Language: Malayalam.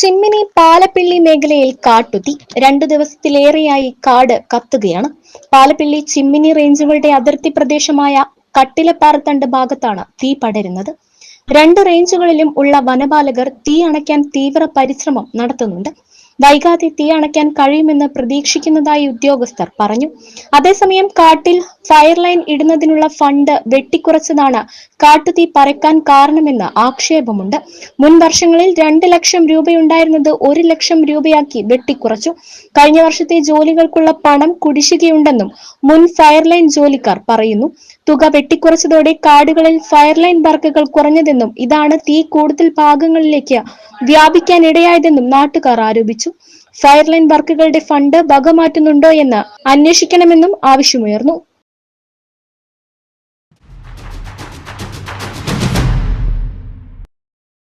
ചിമ്മിനി പാലപ്പിള്ളി മേഖലയിൽ കാട്ടുതി. രണ്ടു ദിവസത്തിലേറെയായി കാട് കത്തുകയാണ്. പാലപ്പിള്ളി ചിമ്മിനി റേഞ്ചുകളുടെ അതിർത്തി പ്രദേശമായ കട്ടിലപ്പാറത്തണ്ട് ഭാഗത്താണ് തീ പടരുന്നത്. രണ്ട് റേഞ്ചുകളിലും ഉള്ള വനപാലകർ തീ അണയ്ക്കാൻ തീവ്ര പരിശ്രമം നടത്തുന്നുണ്ട്. വൈകാതെ തീ അണയ്ക്കാൻ കഴിയുമെന്ന് പ്രതീക്ഷിക്കുന്നതായി ഉദ്യോഗസ്ഥർ പറഞ്ഞു. അതേസമയം കാട്ടിൽ ഫയർലൈൻ ഇടുന്നതിനുള്ള ഫണ്ട് വെട്ടിക്കുറച്ചതാണ് കാട്ടുതീ പരക്കാൻ കാരണമെന്ന് ആക്ഷേപമുണ്ട്. മുൻ വർഷങ്ങളിൽ രണ്ട് ലക്ഷം രൂപയുണ്ടായിരുന്നത് ഒരു ലക്ഷം രൂപയാക്കി വെട്ടിക്കുറച്ചു. കഴിഞ്ഞ വർഷത്തെ ജോലികൾക്കുള്ള പണം കുടിശ്ശികയുണ്ടെന്നും മുൻ ഫയർലൈൻ ജോലിക്കാർ പറയുന്നു. തുക വെട്ടിക്കുറച്ചതോടെ കാടുകളിൽ ഫയർലൈൻ വർക്കുകൾ കുറഞ്ഞതെന്നും ഇതാണ് തീ കൂടുതൽ ഭാഗങ്ങളിലേക്ക് വ്യാപിക്കാൻ ഇടയായതെന്നും നാട്ടുകാർ ആരോപിച്ചു. ഫയർലൈൻ വർക്കുകളുടെ ഫണ്ട് വകമാറ്റുന്നുണ്ടോ എന്ന് അന്വേഷിക്കണമെന്നും ആവശ്യമുയർന്നു.